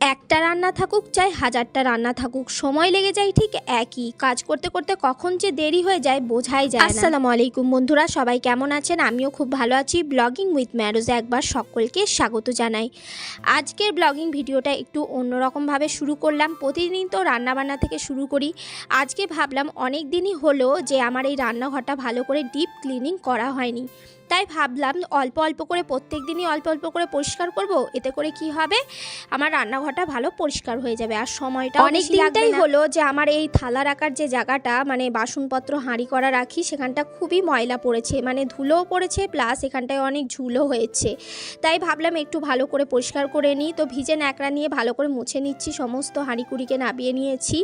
একটা রান্না থাকুক চাই হাজারটা রান্না থাকুক। সময় লেগে যায় ঠিক একই। কাজ করতে করতে কখন যে দেরি হয়ে যায় বোঝাই যায় আসসালামু আলাইকুম বন্ধুরা, সবাই কেমন আছেন? আমিও খুব ভালো আছি। ব্লগিং উইথ ম্যারোজে একবার সকলকে স্বাগত জানাই। আজকের ব্লগিং ভিডিওটা একটু অন্যরকমভাবে শুরু করলাম। প্রতিদিন তো রান্নাবান্না থেকে শুরু করি। আজকে ভাবলাম অনেক দিনই হলো যে আমার এই রান্নাঘরটা ভালো করে ডিপ ক্লিনিং করা হয়নি। তাই ভাবলাম অল্প অল্প করে প্রত্যেক দিনই অল্প অল্প করে পরিষ্কার করব। এতে করে কি হবে? আমার রান্নাঘরটা ভালো পরিষ্কার হয়ে যাবে আর সময়টা অনেক দিনটাই হলো যে আমার এই থালা রাখার যে জায়গাটা মানে বাসনপত্র হাঁড়ি করা রাখি সেখানটা খুবই ময়লা পড়েছে মানে ধুলোও পড়েছে প্লাস এখানটায় অনেক ঝুলো হয়েছে। তাই ভাবলাম একটু ভালো করে পরিষ্কার করে নিই। তো ভিজে ন্যাকড়া নিয়ে ভালো করে মুছে নিচ্ছি সমস্ত হাঁড়ি কুড়িকে নাবিয়ে নিয়েছি।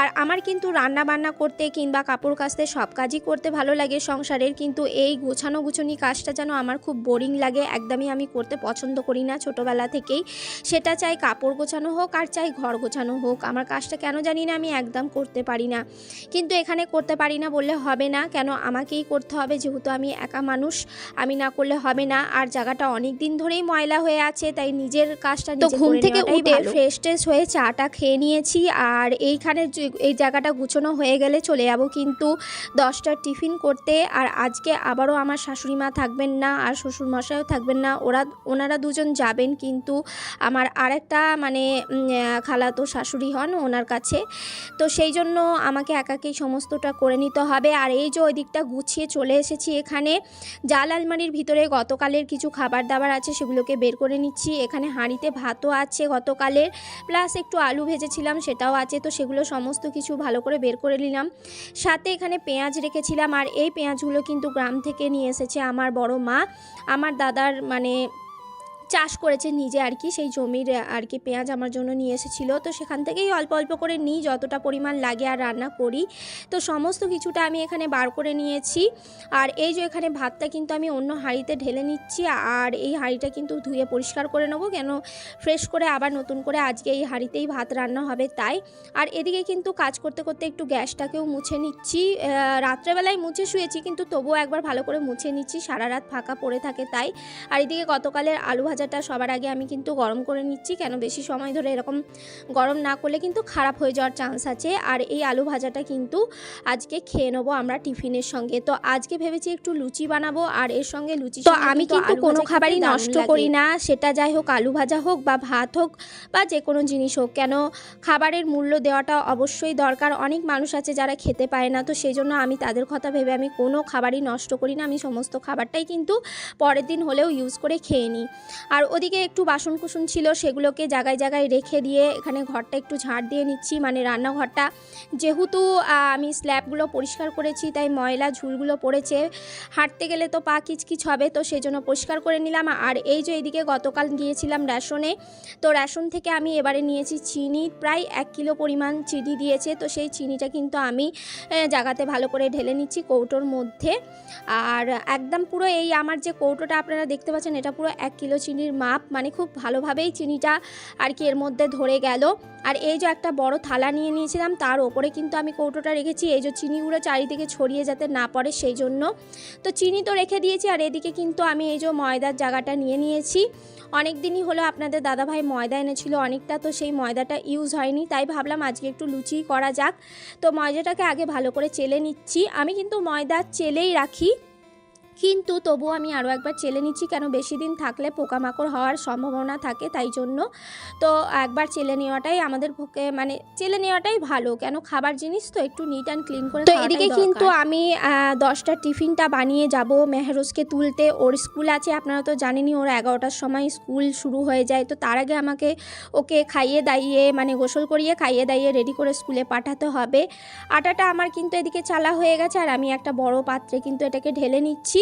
আর আমার কিন্তু রান্না বান্না করতে কিংবা কাপড় কাচতে সব কাজই করতে ভালো লাগে সংসারের কিন্তু এই গোছানো গুছানি কাজটা যেন আমার খুব বোরিং লাগে একদমই আমি করতে পছন্দ করি না ছোটোবেলা থেকেই। সেটা চাই কাপড় গোছানো হোক আর চাই ঘর গোছানো হোক। আমার কাজটা কেন জানি না আমি একদম করতে পারি না। কিন্তু এখানে করতে পারি না বললে হবে না কেন আমাকেই করতে হবে? যেহেতু আমি একা মানুষ আমি না করলে হবে না। আর জায়গাটা অনেক দিন ধরেই ময়লা হয়ে আছে তাই নিজের কাজটা তো ঘুম থেকে উঠে ফ্রেশ ট্রেশ হয়ে চাটা খেয়ে নিয়েছি আর এইখানে যে- এই জায়গাটা গুছানো হয়ে গেলে চলে যাব কিন্তু দশটার টিফিন করতে। আর আজকে আবারও আমার শাশুড়ি মা থাকবেন না আর শ্বশুর মশাইও থাকবেন না। ওরা ওনারা দুজন যাবেন কিন্তু আমার আরেকটা মানে আহ, খালাতো শাশুড়ি হন ওনার কাছে। তো সেই জন্য আমাকে একাকেই সমস্তটা করে নিতে হবে। আর এই যে ওই দিকটা গুছিয়ে চলে এসেছি এখানে জাল আলমারির ভিতরে গতকালের কিছু খাবার দাবার আছে সেগুলোকে বের করে নিচ্ছি। এখানে হাঁড়িতে ভাতও আছে গতকালের প্লাস একটু আলু ভেজেছিলাম সেটাও আছে। তো সেগুলো সমস্ত কিছু ভালো করে বের করে নিলাম। সাথে এখানে পেঁয়াজ রেখেছিলাম। আর এই পেঁয়াজগুলো কিন্তু গ্রাম থেকে নিয়ে এসেছে আমার বড় মা আমার দাদার মানে চাষ করেছে নিজে আর কি, সেই জমির আর কি পেঁয়াজ আমার জন্য নিয়ে এসেছিল। তো সেখান থেকেই অল্প অল্প করে নিই, যতটা পরিমাণ লাগে আর রান্না করি। তো সমস্ত কিছুটা আমি এখানে বার করে নিয়েছি। আর এই যে এখানে ভাতটা কিন্তু আমি অন্য হাঁড়িতে ঢেলে নিচ্ছি, আর এই হাঁড়িটা কিন্তু ধুয়ে পরিষ্কার করে নেব, কেন ফ্রেশ করে আবার নতুন করে আজকে এই হাঁড়িতেই ভাত রান্না হবে তাই। আর এদিকে কিন্তু কাজ করতে করতে একটু গ্যাসটাকেও মুছে নিচ্ছি। রাত্রেবেলায় মুছে শুয়েছি, কিন্তু তবুও একবার ভালো করে মুছে নিচ্ছি, সারা রাত ফাঁকা পড়ে থাকে তাই। আর এদিকে গতকালের আলু ভাজাটা সবার আগে আমি কিন্তু গরম করে নিচ্ছি। কেন বেশি সময় ধরে এরকম গরম না করলে কিন্তু খারাপ হয়ে যাওয়ার চান্স আছে। আর এই আলু ভাজাটা কিন্তু আজকে খেয়ে নেব আমরা টিফিনের সঙ্গে। তো আজকে ভেবেছি একটু লুচি বানাবো আর এর সঙ্গে লুচি তো আমি কিন্তু কোনো খাবারই নষ্ট করি না। সেটা যাই হোক আলু ভাজা হোক বা ভাত হোক বা যে কোনো জিনিস হোক। কেন খাবারের মূল্য দেওয়াটা অবশ্যই দরকার। অনেক মানুষ আছে যারা খেতে পায় না। তো সেই জন্য আমি তাদের কথা ভেবে আমি কোনো খাবারই নষ্ট করি না। আমি সমস্ত খাবারটাই কিন্তু পরের দিন হলেও ইউজ করে খেয়ে নিই। আর ওদিকে একটু বাসন কুসন ছিল সেগুলোকে জায়গায় জায়গায় রেখে দিয়ে এখানে ঘরটা একটু ঝাড় দিয়ে নিচ্ছি। মানে রান্নাঘরটা যেহেতু আমি স্ল্যাবগুলো পরিষ্কার করেছি তাই ময়লা ঝুলগুলো পড়েছে। হাঁটতে গেলে তো পা কিচকিচ হবে তো সেই জন্য পরিষ্কার করে নিলাম। আর এই যে এইদিকে গতকাল গিয়েছিলাম রেশনে তো রেশন থেকে আমি এবারে নিয়েছি চিনি প্রায় এক কিলো পরিমাণ চিনি দিয়েছে। তো সেই চিনিটা কিন্তু আমি আহ, জায়গাতে ভালো করে ঢেলে নিচ্ছি কৌটোর মধ্যে। আর একদম পুরো এই আমার যে কৌটোটা আপনারা দেখতে পাচ্ছেন এটা পুরো এক কিলো চিনির মাপ মানে খুব ভালোভাবেই চিনিটা আর কি এর মধ্যে ধরে গেল। আর এই যে একটা বড় থালা নিয়ে নিয়েছিলাম, তার ওপরে কিন্তু আমি কৌটোটা রেখেছি। এই যে চিনিগুলো চারিদিকে ছড়িয়ে যাতে না পড়ে সেই জন্য। তো চিনি তো রেখে দিয়েছি, আর এদিকে কিন্তু আমি এই যে ময়দার জায়গাটা নিয়ে নিয়েছি। অনেক দিনই হলো আপনাদের দাদাভাই ময়দা এনেছিল, অনেকটা তো সেই ময়দাটা ইউজ হয়নি। তাই ভাবলাম আজকে একটু লুচি করা যাক। তো ময়দাটাকে আগে ভালো করে চেলে নিচ্ছি। আমি কিন্তু ময়দা চেলেই রাখি। কিন্তু তবুও আমি আরও একবার চেলে নিচ্ছি কেন বেশি দিন থাকলে পোকামাকড় হওয়ার সম্ভাবনা থাকে তাই জন্য। তো একবার চেলে নেওয়াটাই আমাদের পক্ষে মানে চেলে নেওয়াটাই ভালো কেন খাবার জিনিস তো একটু নিট অ্যান্ড ক্লিন করে তো এদিকে কিন্তু আমি দশটা টিফিনটা বানিয়ে যাব মেহরোজকে তুলতে। ওর স্কুল আছে আপনারা তো জানেনই ওর এগারোটার সময় স্কুল শুরু হয়ে যায়। তো তার আগে আমাকে ওকে খাইয়ে দাইয়ে মানে গোসল করিয়ে খাইয়ে দাইয়ে রেডি করে স্কুলে পাঠাতে হবে। আটাটা আমার কিন্তু এদিকে চালা হয়ে গেছে আর আমি একটা বড় পাত্রে কিন্তু এটাকে ঢেলে নিচ্ছি।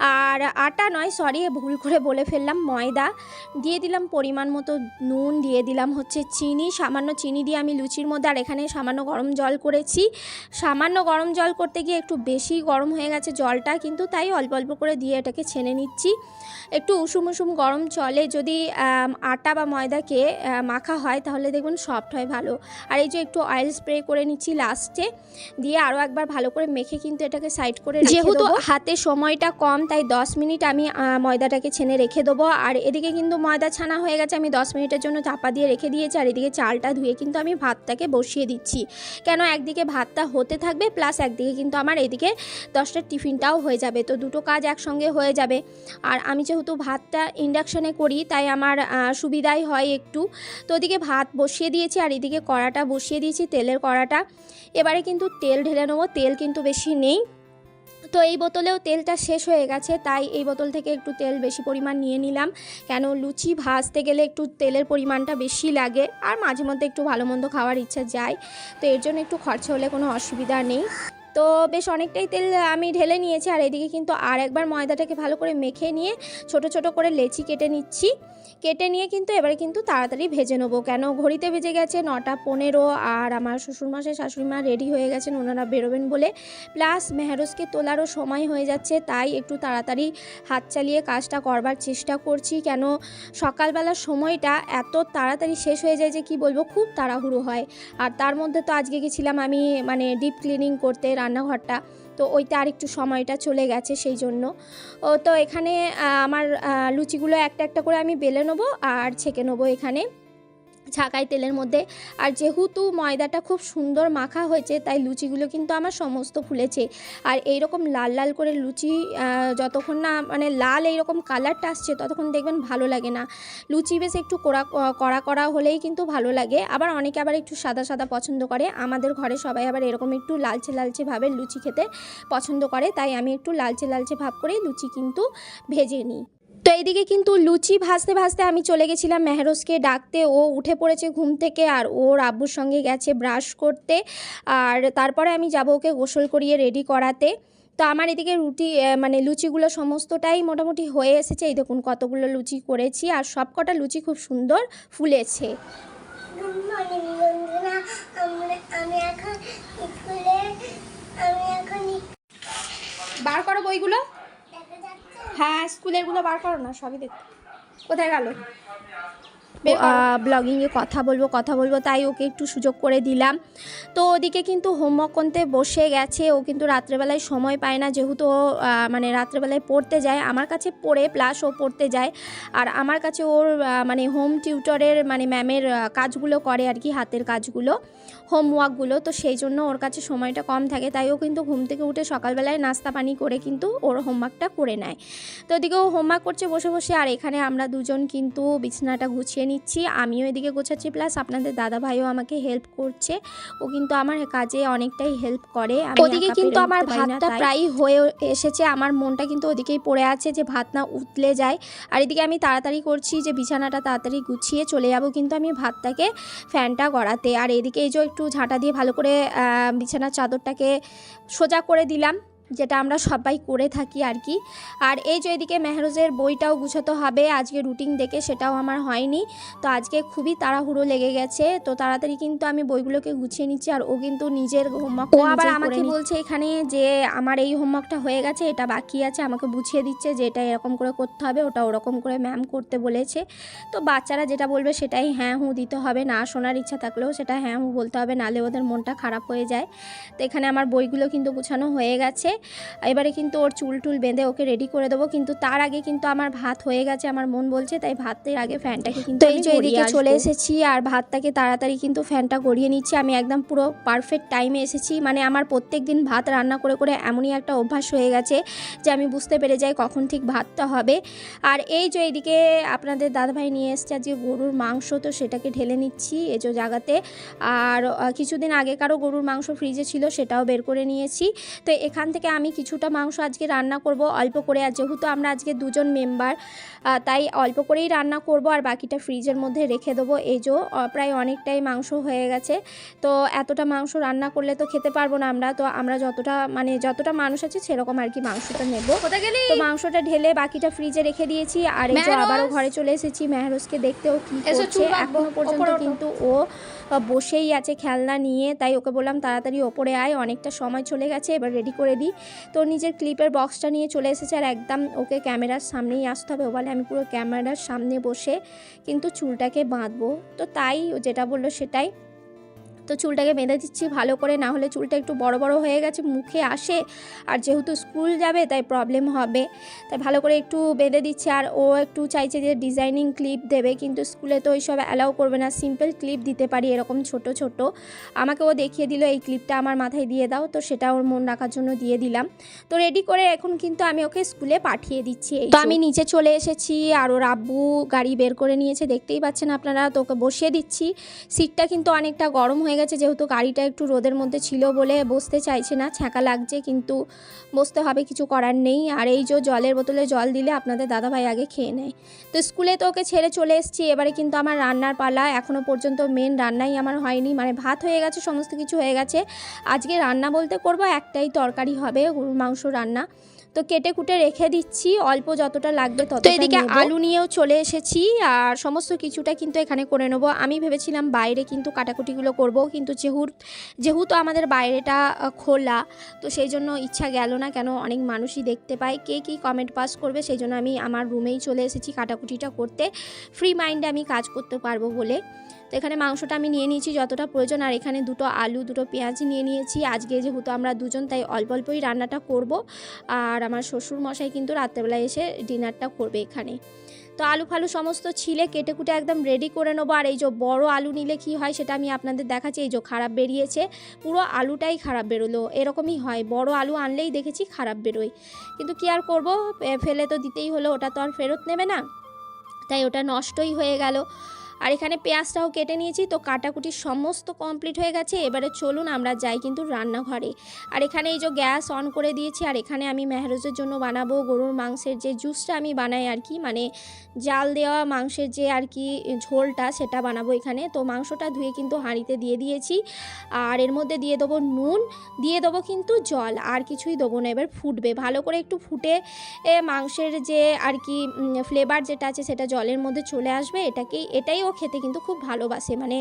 আর আটা নয় সরি ভুল করে বলে ফেললাম ময়দা। দিয়ে দিলাম পরিমাণ মতো নুন দিয়ে দিলাম হচ্ছে চিনি সামান্য চিনি দিয়ে আমি লুচির মধ্যে আর এখানে সামান্য গরম জল করেছি। সামান্য গরম জল করতে গিয়ে একটু বেশি গরম হয়ে গেছে জলটা কিন্তু তাই অল্প অল্প করে দিয়ে এটাকে ছেনে নিচ্ছি। একটু উষুম উষুম গরম চলে যদি আটা বা ময়দাকে মাখা হয় তাহলে দেখবেন সফট হয় ভালো। আর এই যে একটু অয়েল স্প্রে করে নিচ্ছি লাস্টে দিয়ে আরও একবার ভালো করে মেখে কিন্তু এটাকে সাইড করে যেহেতু হাতে সময়টা কম কম তাই দশ মিনিট আমি ময়দাটাকে ছেনে রেখে দেবো। আর এদিকে কিন্তু ময়দা ছানা হয়ে গেছে, আমি দশ মিনিটের জন্য চাপা দিয়ে রেখে দিয়েছি। আর এদিকে চালটা ধুয়ে কিন্তু আমি ভাতটাকে বসিয়ে দিচ্ছি। কেন একদিকে ভাতটা হতে থাকবে, প্লাস একদিকে কিন্তু আমার এদিকে দশটার টিফিনটাও হয়ে যাবে। তো দুটো কাজ একসঙ্গে হয়ে যাবে। আর আমি যেহেতু ভাতটা ইন্ডাকশানে করি, তাই আমার সুবিধাই হয় একটু। তো ওদিকে ভাত বসিয়ে দিয়েছি, আর এদিকে কড়াটা বসিয়ে দিয়েছি, তেলের কড়াটা। এবারে কিন্তু তেল ঢেলে নেব, তেল কিন্তু বেশি নেই। তো এই বোতলেও তেলটা শেষ হয়ে গেছে, তাই এই বোতল থেকে একটু তেল বেশি পরিমাণ নিয়ে নিলাম। কেন লুচি ভাজতে গেলে একটু তেলের পরিমাণটা বেশি লাগে, আর মাঝে মধ্যে একটু ভালো মন্দ খাওয়ার ইচ্ছা যায়। তো এর জন্য একটু খরচা হলে কোনো অসুবিধা নেই। তো বেশ অনেকটাই তেল আমি ঢেলে নিয়েছি। আর এদিকে কিন্তু আর একবার ময়দাটাকে ভালো করে মেখে নিয়ে ছোট ছোট করে লেচি কেটে নিচ্ছি। কেটে নিয়ে কিন্তু এবারে কিন্তু তাড়াতাড়ি ভেজে নেব। কেন? ঘড়িতে ভেজে গেছে নটা পনেরো আর আমার শ্বশুরমশাই, শাশুড়িমা রেডি হয়ে গেছেন, ওনারা বেরোবেন বলে। প্লাস মেহরোজকে তোলারও সময় হয়ে যাচ্ছে, তাই একটু তাড়াতাড়ি হাত চালিয়ে কাজটা করবার চেষ্টা করছি। কেন? সকালবেলার সময়টা এত তাড়াতাড়ি শেষ হয়ে যায় যে কি বলব? খুব তাড়াহুড়ো হয়। আর তার মধ্যে তো আজকে গেছিলাম আমি মানে ডিপ ক্লিনিং করতে রান্নাঘরটা। তো ওইতে আর একটু সময়টা চলে গেছে সেই জন্য। ও তো এখানে আমার লুচিগুলো একটা একটা করে আমি বেলে নেব আর ছেঁকে নেব এখানে। ছাকাই তেলের মধ্যে। আর যেহেতু ময়দাটা খুব সুন্দর মাখা হয়েছে, তাই লুচিগুলো কিন্তু আমার সমস্ত ফুলেছে। আর এই রকম লাল লাল করে লুচি যতক্ষণ না মানে লাল এইরকম কালারটা আসছে, ততক্ষণ দেখবেন ভালো লাগে না। লুচি বেশ একটু কড়া কড়া কড়া হলেই কিন্তু ভালো লাগে। আবার অনেকে আবার একটু সাদা সাদা পছন্দ করে। আমাদের ঘরে সবাই আবার এরকম একটু লালচে লালচে ভাবে লুচি খেতে পছন্দ করে, তাই আমি একটু লালচে লালচে ভাব করেই লুচি কিন্তু ভেজে নিই। তো এইদিকে কিন্তু লুচি ভাজতে ভাজতে আমি চলে গেছিলাম মেহরোজকে ডাকতে। ও উঠে পড়েছে ঘুম থেকে আর ওর আব্বুর সঙ্গে গেছে ব্রাশ করতে। আর তারপরে আমি যাব ওকে গোসল করিয়ে রেডি করাতে। তো আমার এদিকে রুটি মানে লুচিগুলো সমস্তটাই মোটামুটি হয়ে এসেছে। এই দেখুন কতগুলো লুচি করেছি আর সব কটা লুচি খুব সুন্দর ফুলেছে। বার করো বইগুলো। হ্যাঁ স্কুলেরগুলো বার করো না সবই দেখতে। কোথায় গেল? ব্লগিংয়ে কথা বলব কথা বলব তাই ওকে একটু সুযোগ করে দিলাম। তো ওদিকে কিন্তু হোমওয়ার্ক করতে বসে গেছে ও কিন্তু রাত্রেবেলায় সময় পায় না যেহেতু ও মানে রাত্রেবেলায় পড়তে যায় আমার কাছে পড়ে প্লাস ও পড়তে যায়। আর আমার কাছে ওর মানে হোম টিউটরের মানে ম্যামের কাজগুলো করে আর কি হাতের কাজগুলো। হোমওয়ার্কগুলো তো সেই জন্য ওর কাছে সময়টা কম থাকে। তাই ও কিন্তু ঘুম থেকে উঠে সকালবেলায় নাস্তা পানি করে কিন্তু ওর হোমওয়ার্কটা করে নেয়। তো এদিকে ও হোমওয়ার্ক করছে বসে বসে আর এখানে আমরা দুজন কিন্তু বিছানাটা গুছিয়ে নিচ্ছি। আমিও এদিকে গোছাচ্ছি প্লাস আপনাদের দাদা ভাইও আমাকে হেল্প করছে। ও কিন্তু আমার কাজে অনেকটাই হেল্প করে। ওদিকে কিন্তু আমার ভাতটা। প্রায় হয়ে এসেছে। আমার মনটা কিন্তু ওদিকেই পড়ে আছে যে ভাত না উতলে যায়। আর এদিকে আমি তাড়াতাড়ি করছি যে বিছানাটা তাড়াতাড়ি গুছিয়ে চলে যাব কিন্তু আমি ভাতটাকে ফ্যানটা গড়াতে। আর এদিকে এই যে একটু ঝাঁটা দিয়ে ভালো করে বিছানার চাদরটাকে সোজা করে দিলাম। যেটা আমরা সবাই করে থাকি আর কি। আর এই যে এদিকে মেহরোজের বইটাও গুছাতে হবে আজকে রুটিন দেখে সেটাও আমার হয়নি। তো আজকে খুবই তাড়াহুড়ো লেগে গেছে তো তাড়াতাড়ি কিন্তু আমি বইগুলোকে গুছিয়ে নিচ্ছি আর ও কিন্তু নিজের হোমওয়ার্ক ও আবার আমাকে বলছে এখানে যে আমার এই হোমওয়ার্কটা হয়ে গেছে এটা বাকি আছে আমাকে বুঝিয়ে দিচ্ছে যে এটা এরকম করে করতে হবে ওটা ওরকম করে ম্যাম করতে বলেছে। তো বাচ্চারা যেটা বলবে সেটাই হ্যাঁ হুঁ দিতে হবে না শোনার ইচ্ছা থাকলেও সেটা হ্যাঁ হু বলতে হবে নালে ওদের মনটা খারাপ হয়ে যায়। তো এখানে আমার বইগুলো কিন্তু গুছানো হয়ে গেছে। এবারে কিন্তু ওর চুল টুল বেঁধে ওকে রেডি করে দেবো। কিন্তু তার আগে কিন্তু আমার ভাত হয়ে গেছে আমার মন বলছে তাই ভাতের আগে ফ্যানটাকে কিন্তু এই যে যে এদিকে এদিকে চলে এসেছি আর ভাতটাকে তাড়াতাড়ি কিন্তু ফ্যানটা গড়িয়ে নিচ্ছি। আমি একদম পুরো পারফেক্ট টাইমে এসেছি। মানে আমার প্রত্যেক দিন ভাত রান্না করে করে এমনই একটা অভ্যাস হয়ে গেছে যে আমি বুঝতে পেরে যাই কখন ঠিক ভাতটা হবে। আর এই যে এইদিকে আপনাদের দাদাভাই নিয়ে এসছে আজকে গরুর মাংস তো সেটাকে ঢেলে নিচ্ছি এই যে জায়গাতে। আর কিছুদিন আগেকারও গরুর মাংস ফ্রিজে ছিল সেটাও বের করে নিয়েছি। তো এখান থেকে আমি কিছুটা মাংস আজকে রান্না করব অল্প করে। আর যেহেতু আমরা আজকে দুজন মেম্বার তাই অল্প করেই রান্না করব আর বাকিটা ফ্রিজের মধ্যে রেখে দেবো। এই যে প্রায় অনেকটাই মাংস হয়ে গেছে। তো এতটা মাংস রান্না করলে তো খেতে পারব না আমরা। তো আমরা যতটা মানে যতটা মানুষ আছে সেরকম আর কি মাংসটা নেব। তো মাংসটা ঢেলে বাকিটা ফ্রিজে রেখে দিয়েছি। আর এই যে আবারও ঘরে চলে এসেছি। মেহরোজকে দেখতেও কি করছে? এখনও পর্যন্ত কিন্তু ও বসেই আছে খেলনা নিয়ে। তাই ওকে বললাম তাড়াতাড়ি ওপরে আয়। অনেকটা সময় চলে গেছে এবার রেডি করে দিই। তো নিজের ক্লিপের বক্সটা নিয়ে চলে এসেছে আর একদম ওকে ক্যামেরার সামনেই আসতে হবে। বলে আমি পুরো ক্যামেরার সামনে বসে কিন্তু চুলটাকে বাঁধবো। তো তাই যেটা বলল সেটাই। তো চুলটাকে বেঁধে দিচ্ছি ভালো করে না হলে চুলটা একটু বড় বড় হয়ে গেছে মুখে আসে। আর যেহেতু স্কুল যাবে তাই প্রবলেম হবে। তাই ভালো করে একটু বেঁধে দিচ্ছে। আর ও একটু চাইছে যে ডিজাইনিং ক্লিপ দেবে কিন্তু স্কুলে তো ওইসব অ্যালাউ করবে না। সিম্পল ক্লিপ দিতে পারি এরকম ছোট ছোট। আমাকে ও দেখিয়ে দিল এই ক্লিপটা আমার মাথায় দিয়ে দাও। তো সেটা ওর মন রাখার জন্য দিয়ে দিলাম। তো রেডি করে এখন কিন্তু আমি ওকে স্কুলে পাঠিয়ে দিচ্ছি। তো আমি নিচে চলে এসেছি আর ওর আব্বু গাড়ি বের করে নিয়েছে দেখতেই পাচ্ছেন আপনারা। তো ওকে বসিয়ে দিচ্ছি। সিটটা কিন্তু অনেকটা গরম হয়ে গেছে, যেহেতু গাড়িটা একটু রোদের মধ্যে ছিল বলে বসতে চাইছে না, ছ্যাঁকা লাগছে, কিন্তু বসতে হবে, কিছু করার নেই। আর এই যে জলের বোতলে জল দিলে আপনাদের দাদাভাই আগে খেয়ে নেয়। তো স্কুলে তো ওকে ছেড়ে চলে এসেছি, এবারে কিন্তু আমার রান্নার পালা এখনও পর্যন্ত মেন রান্নাই আমার হয়নি। মানে ভাত হয়ে গেছে, সমস্ত কিছু হয়ে গেছে। আজকে রান্না বলতে করব, একটাই তরকারি হবে, গরুর মাংস রান্না। তো কেটে কুটে রেখে দিচ্ছি অল্প যতটা লাগবে তত এদিকে আলু নিয়েও চলে এসেছি আর সমস্ত কিছুটা কিন্তু এখানে করে নেব। আমি ভেবেছিলাম বাইরে কিন্তু কাটাকুটিগুলো করব কিন্তু যেহেতু যেহেতু আমাদের বাইরেটা খোলা তো সেই জন্য ইচ্ছা গেল না কেন অনেক মানুষই দেখতে পায় কে কী কমেন্ট পাস করবে সেই জন্য আমি আমার রুমেই চলে এসেছি কাটাকুটিটা করতে। ফ্রি মাইন্ডে আমি কাজ করতে পারব বলে। তো এখানে মাংসটা আমি নিয়ে নিয়েছি যতটা প্রয়োজন। আর এখানে দুটো আলু, দুটো পেঁয়াজ নিয়ে নিয়েছি। আজকে যেহেতু আমরা দুজন, তাই অল্প অল্পই রান্নাটা করব। আর আমার শ্বশুর মশাই কিন্তু রাত্রেবেলায় এসে ডিনারটা করবে এখানে। তো আলু ফালু সমস্ত ছিলে, কেটে কুটে একদম রেডি করে নেব। আর এই যে বড় আলু নিলে কি হয়, সেটা আমি আপনাদের দেখাচ্ছি। এই যে খারাপ বেরিয়েছে, পুরো আলুটাই খারাপ বেরোলো। এরকমই হয়, বড় আলু আনলেই দেখেছি খারাপ বেরোয়। কিন্তু কি আর করব? ফেলে তো দিতেই হলো, ওটা তো আর ফেরত নেবে না। তাই ওটা নষ্টই হয়ে গেল। আর এখানে পেঁয়াজটাও কেটে নিয়েছি, তো কাটাকুটি সমস্ত কমপ্লিট হয়ে গেছে। এবারে চলুন, আমরা যাই কিন্তু রান্নাঘরে। আর এখানে এই যে গ্যাস অন করে দিয়েছি, আর এখানে আমি মেহরোজের জন্য বানাবো গরুর মাংসের যে জুসটা আমি বানাই আর কি মানে জাল দেওয়া মাংসের যে আর কি ঝোলটা সেটা বানাবো এখানে। তো মাংসটা ধুয়ে কিন্তু হাঁড়িতে দিয়ে দিয়েছি, আর এর মধ্যে দিয়ে দেবো নুন, দিয়ে দেবো কিন্তু জল, আর কিছুই দেবো না, এবার ফুটবে। ভালো করে একটু ফুটে মাংসের যে আর কি ফ্লেভার যেটা আছে সেটা জলের মধ্যে চলে আসবে, এটাকেই, এটাই খেতে কিন্তু খুব ভালোবাসে মানে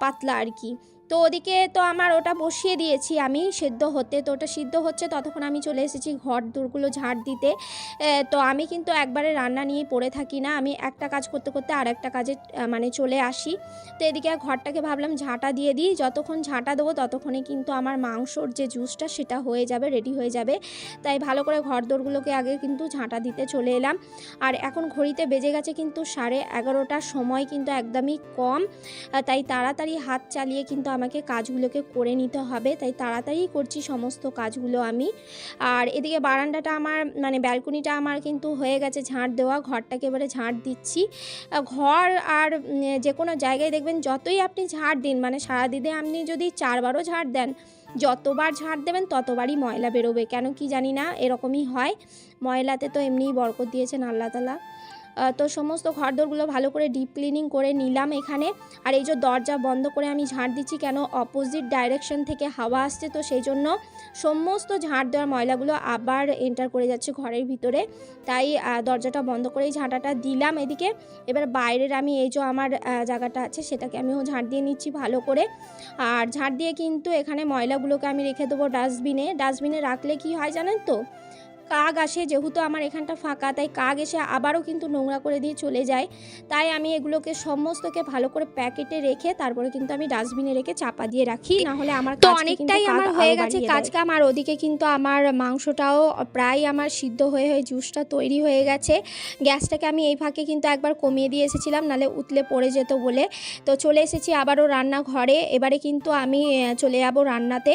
পাতলা আর কি। তো ওদিকে তো আমার ওটা বসিয়ে দিয়েছি আমি, সেদ্ধ হতে। তো ওটা সিদ্ধ হচ্ছে, ততক্ষণ আমি চলে এসেছি ঘর দূরগুলো ঝাড় দিতে। তো আমি কিন্তু একবারে রান্না নিয়ে পড়ে থাকি না, আমি একটা কাজ করতে করতে আর একটা কাজে মানে চলে আসি। তো এদিকে ঘরটাকে ভাবলাম ঝাঁটা দিয়ে দিই, যতক্ষণ ঝাঁটা দেবো ততক্ষণে কিন্তু আমার মাংসর যে জুসটা সেটা হয়ে যাবে রেডি হয়ে যাবে। তাই ভালো করে ঘর দোরগুলোকে আগে কিন্তু ঝাঁটা দিতে চলে এলাম। আর এখন ঘড়িতে বেজে গেছে কিন্তু সাড়ে এগারোটার সময় কিন্তু একদমই কম তাই তাড়াতাড়ি হাত চালিয়ে কিন্তু আমাকে কাজগুলোকে করে নিতে হবে, তাই তাড়াতাড়ি করছি সমস্ত কাজগুলো আমি। আর এদিকে বারান্দাটা আমার মানে ব্যালকনিটা আমার কিন্তু হয়ে গেছে ঝাঁট দেওয়া, ঘরটাকে এবারে ঝাঁট দিচ্ছি। ঘর আর যে কোনো জায়গায় দেখবেন যতই আপনি ঝাড় দিন মানে সারাদিনে আপনি যদি চারবারও ঝাড় দেন, যতবার ঝাড় দেবেন ততবারই ময়লা বেরোবে, কেন কি জানি না, এরকমই হয়। ময়লাতে তো এমনিই বরকত দিয়েছেন আল্লাহ তালা। তো সমস্ত ঘরদোরগুলো ভালো করে ডিপ ক্লিনিং করে নিলাম এখানে। আর এই যে দরজা বন্ধ করে আমি ঝাড় দিচ্ছি কেন? অপোজিট ডাইরেকশন থেকে হাওয়া আসছে, তো সেই জন্য সমস্ত ঝাড় দেওয়ার ময়লাগুলো আবার এন্টার করে যাচ্ছে ঘরের ভিতরে। তাই দরজাটা বন্ধ করেই ঝাঁটাটা দিলাম এদিকে। এবার বাইরের আমি এই যে আমার জায়গাটা আছে সেটাকে আমিও ঝাড় দিয়ে নিচ্ছি ভালো করে। আর ঝাড় দিয়ে কিন্তু এখানে ময়লাগুলোকে আমি রেখে দেবো ডাস্টবিনে। ডাস্টবিনে রাখলে কি হয় জানেন তো? কাক আসে যেহেতু আমার এখানটা ফাঁকা তাই কাক এসে আবারও কিন্তু নোংরা করে দিয়ে চলে যায়। তাই আমি এগুলোকে সমস্তকে ভালো করে প্যাকেটে রেখে তারপরে কিন্তু আমি ডাস্টবিনে রেখে চাপা দিয়ে রাখি। না হলে আমার তো অনেকটাই আমার হয়ে গেছে কাজ কাম আর ওদিকে কিন্তু আমার মাংসটাও প্রায় আমার সিদ্ধ হয়ে হয়ে জুসটা তৈরি হয়ে গেছে। গ্যাসটাকে আমি এই ফাঁকে কিন্তু একবার কমিয়ে দিয়ে এসেছিলাম নালে উতলে পড়ে যেত বলে। তো চলে এসেছি আবারও রান্নাঘরে। এবারে কিন্তু আমি চলে যাব রান্নাতে।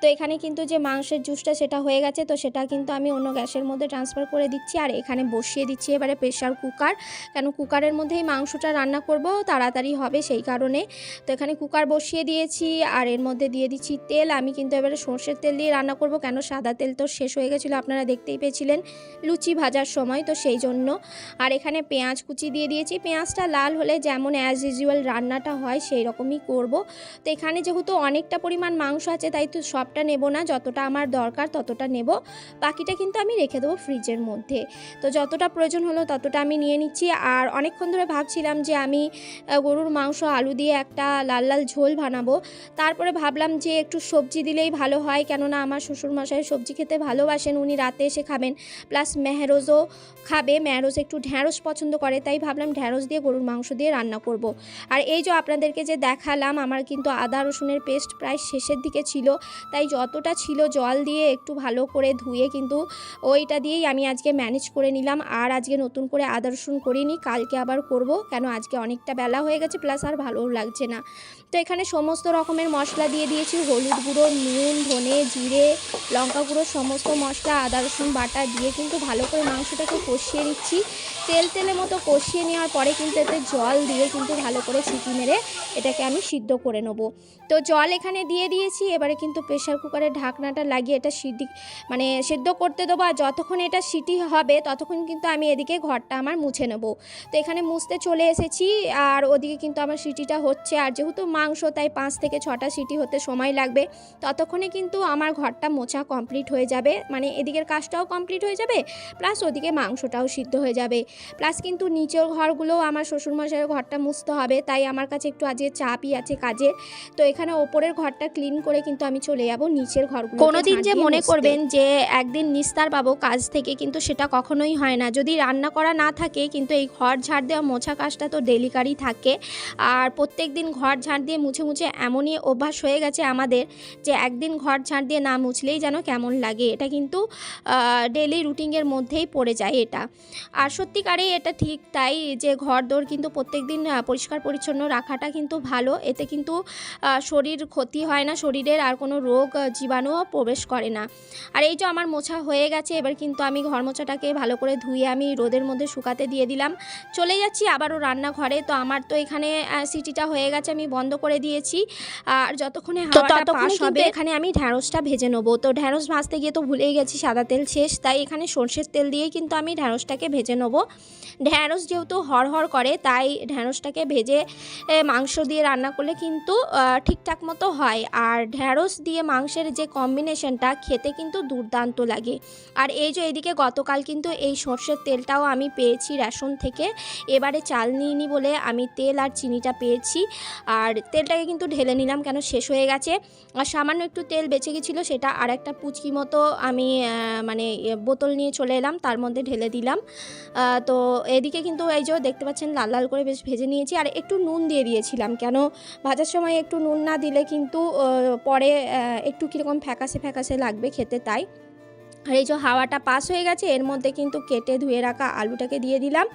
তো এখানে কিন্তু যে মাংসের জুসটা সেটা হয়ে গেছে তো সেটা কিন্তু আমি অন্য গ্যাসের মধ্যে ট্রান্সফার করে দিচ্ছি আর এখানে বসিয়ে দিচ্ছি এবারে প্রেশার কুকার কেন কুকারের মধ্যেই মাংসটা রান্না করব তাড়াতাড়ি হবে সেই কারণে। তো এখানে কুকার বসিয়ে দিয়েছি আর এর মধ্যে দিয়ে দিচ্ছি তেল। আমি কিন্তু এবারে সর্ষের তেল দিয়ে রান্না করব কেন সাদা তেল তো শেষ হয়ে গেছিল, আপনারা দেখতেই পেয়েছিলেন লুচি ভাজার সময়। তো সেই জন্য আর এখানে পেঁয়াজ কুচি দিয়ে দিয়েছি। পেঁয়াজটা লাল হলে যেমন অ্যাজ ইউজুয়াল রান্নাটা হয় সেই রকমই করব। তো এখানে যেহেতু অনেকটা পরিমাণ মাংস আছে তাই তো সবটা নেব না, যতটা আমার দরকার ততটা নেব। বাকিটা কিন্তু আমি রেখে দেবো ফ্রিজের মধ্যে। তো যতটা প্রয়োজন হলো ততটা আমি নিয়ে নিচ্ছি। আর অনেকক্ষণ ধরে ভাবছিলাম যে আমি গরুর মাংস, আলু দিয়ে একটা লাল লাল ঝোল বানাবো। তারপরে ভাবলাম যে একটু সবজি দিলেই ভালো হয়। কেননা আমার শ্বশুরমশাই সবজি খেতে ভালোবাসেন, উনি রাতে এসে খাবেন। প্লাস মেহরোজও খাবে, মেহরোজ একটু ঢ্যাঁড়স পছন্দ করে, তাই ভাবলাম ঢ্যাঁড়স দিয়ে গরুর মাংস দিয়ে রান্না করব। আর এই যে আপনাদেরকে যে দেখালাম, আমার কিন্তু আদা রসুনের পেস্ট প্রায় শেষের দিকে ছিল। তাই যতটা ছিল জল দিয়ে একটু ভালো করে ধুয়ে কিন্তু ওইটা দিয়েই আমি আজকে ম্যানেজ করে নিলাম। আর আজকে নতুন করে আদা রসুন করিনি, কালকে আবার করব। কেন আজকে অনেকটা বেলা হয়ে গেছে প্লাস আর ভালোও লাগছে না। তো এখানে সমস্ত রকমের মশলা দিয়ে দিয়েছি, হলুদ গুঁড়ো, নুন, ধনে, জিরে, লঙ্কা গুঁড়ো, সমস্ত মশলা, আদা রসুন বাটা দিয়ে কিন্তু ভালো করে মাংসটাকে কষিয়ে নিচ্ছি। তেল তেলে মতো কষিয়ে নেওয়ার পরে কিন্তু এতে জল দিয়ে কিন্তু ভালো করে সিটি মেরে এটাকে আমি সিদ্ধ করে নেব। তো জল এখানে দিয়ে দিয়েছি, এবারে কিন্তু প্রেশার কুকারের ঢাকনাটা লাগিয়ে এটা সিদ্ধ মানে সেদ্ধ করতে দেবো আর যতক্ষণ এটা সিটি হবে ততক্ষণ কিন্তু আমি এদিকে ঘরটা আমার মুছে নেব। তো এখানে মুছতে চলে এসেছি আর ওদিকে কিন্তু আমার সিটিটা হচ্ছে আর যেহেতু মাংস তাই পাঁচ থেকে ছটা সিটি হতে সময় লাগবে ততক্ষণে কিন্তু আমার ঘরটা মোছা কমপ্লিট হয়ে যাবে। মানে এদিকের কাজটাও কমপ্লিট হয়ে যাবে প্লাস ওদিকে মাংসটাও সিদ্ধ হয়ে যাবে। প্লাস কিন্তু নিচের ঘরগুলোও আমার শ্বশুরমশাইয়ের ঘরটা মুছতে হবে তাই আমার কাছে একটু আজকে চাপই আছে কাজের। তো এখানে ওপরের ঘরটা ক্লিন করে কিন্তু আমি চলে যাব নিচের ঘরগুলো কোনোদিন যে মনে করবেন যে একদিন নিস্তার পাবো কাজ থেকে কিন্তু সেটা কখনোই হয় না। যদি রান্না করা না থাকে কিন্তু এই ঘর ঝাড় দেওয়া মোছা কাজটা তো ডেলিকারই থাকে। আর প্রত্যেক দিন ঘর ঝাড় দিয়ে মুছে মুছে এমনই অভ্যাস হয়ে গেছে আমাদের যে একদিন ঘর ঝাড় দিয়ে না মুছলেই যেন কেমন লাগে। এটা কিন্তু ডেলি রুটিনের মধ্যেই পড়ে যায় এটা। আর সত্যিকারেই এটা ঠিক তাই যে ঘর দোর কিন্তু প্রত্যেক দিন পরিষ্কার পরিচ্ছন্ন রাখাটা কিন্তু ভালো। এতে কিন্তু শরীর ক্ষতি হয় না। শরীরের আর কোনো রোগ জীবাণুও প্রবেশ করে না। আর এই যে আমার মোছা হয়ে এবার কিন্তু আমি ঘর মোছাটাকে ভালো করে ধুয়ে আমি রোদের মধ্যে শুকাতে দিয়ে দিলাম। চলে যাচ্ছি আবারও রান্নাঘরে তো আমার তো এখানে সিটিটা হয়ে গেছে আমি বন্ধ করে দিয়েছি। আর যতক্ষণে হাওয়াটা পাস হবে এখানে আমি ঢ্যাঁড়সটা ভেজে নেব। তো ঢ্যাঁড়স ভাজতে গিয়ে তো ভুলেই গেছি সাদা তেল শেষ তাই এখানে সর্ষের তেল দিয়েই কিন্তু আমি ঢ্যাঁড়সটাকে ভেজে নেব। ঢ্যাঁড়স যেহেতু হড়হড় করে তাই ঢ্যাঁড়সটাকে ভেজে মাংস দিয়ে রান্না করলে কিন্তু ঠিকঠাক মতো হয়। আর ঢ্যাঁড়স দিয়ে মাংসের যে কম্বিনেশনটা খেতে কিন্তু দুর্দান্ত লাগে। আর এই যে এদিকে গতকাল কিন্তু এই সর্ষের তেলটাও আমি পেয়েছি রেশন থেকে। এবারে চাল নিইনি বলে আমি তেল আর চিনিটা পেয়েছি। আর তেলটাকে কিন্তু ঢেলে নিলাম কেন শেষ হয়ে গেছে। আর সামান্য একটু তেল বেঁচে গেছিল সেটা আর একটা পুচকি মতো আমি মানে বোতল নিয়ে চলে এলাম, তার মধ্যে ঢেলে দিলাম। তো এদিকে কিন্তু এই যে দেখতে পাচ্ছেন লাল লাল করে বেশ ভেজে নিয়েছি। আর একটু নুন দিয়ে দিয়েছিলাম কেন ভাজার সময় একটু নুন না দিলে কিন্তু পরে একটু কীরকম ফ্যাকাসে ফ্যাকাসে লাগবে খেতে তাই। আর এই যে হাওয়াটা পাস হয়ে গেছে, এর মধ্যে কিন্তু কেটে ধুয়ে রাখা আলুটাকে দিয়ে দিলাম।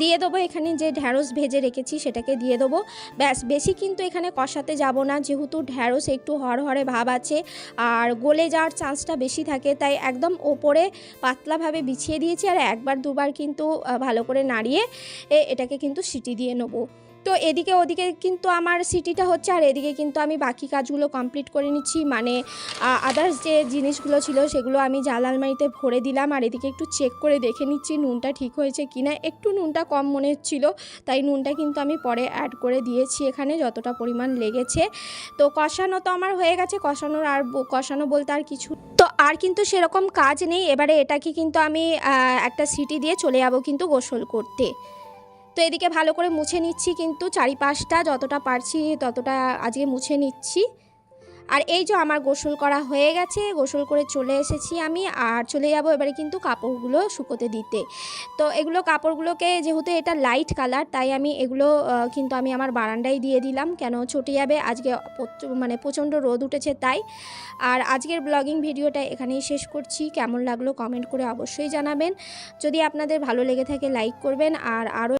দিয়ে দেবো এখানে যে ঢ্যাঁড়স ভেজে রেখেছি সেটাকে দিয়ে দেবো। ব্যাস, বেশি কিন্তু এখানে কষাতে যাব না, যেহেতু ঢ্যাঁড়স একটু হরহরে ভাব আছে আর গলে যাওয়ার চান্সটা বেশি থাকে, তাই একদম ওপরে পাতলাভাবে বিছিয়ে দিয়েছি আর একবার দুবার কিন্তু ভালো করে নাড়িয়ে এটাকে কিন্তু সিটি দিয়ে নেব। তো এদিকে ওদিকে কিন্তু আমার সিটিটা হচ্ছে আর এদিকে কিন্তু আমি বাকি কাজগুলো কমপ্লিট করে নিচ্ছি। মানে আদার্স যে জিনিসগুলো ছিল সেগুলো আমি জাল আলমারিতে ভরে দিলাম আর এদিকে একটু চেক করে দেখে নিচ্ছি নুনটা ঠিক হয়েছে কি না একটু নুনটা কম মনে হচ্ছিল, তাই নুনটা কিন্তু আমি পরে অ্যাড করে দিয়েছি এখানে যতটা পরিমাণ লেগেছে। তো কষানো তো আমার হয়ে গেছে, কষানোর আর কষানো বলতে আর কিছু তো আর কিন্তু সেরকম কাজ নেই, এবারে এটাকে কিন্তু আমি একটা সিটি দিয়ে চলে যাব কিন্তু গোসল করতে। তো এদিকে ভালো করে মুছে নিচ্ছি কিন্তু চারিপাশটা যতটা পারছি ততটা আজকে মুছে নিচ্ছি। আর এই যে আমার গোসল করা হয়ে গেছে, গোসল করে চলে এসেছি আমি আর চলে যাব এবারে কিন্তু কাপড়গুলো শুকোতে দিতে। তো এগুলো কাপড়গুলোকে যেহেতু এটা লাইট কালার তাই আমি এগুলো কিন্তু আমি আমার বারান্দায় দিয়ে দিলাম। কেন ছুটে যাবে? আজকে মানে প্রচণ্ড রোদ উঠেছে তাই। আর আজকের ব্লগিং ভিডিওটা এখানেই শেষ করছি। কেমন লাগল কমেন্ট করে অবশ্যই জানাবেন। যদি আপনাদের ভালো লেগে থাকে লাইক করবেন। আর আরও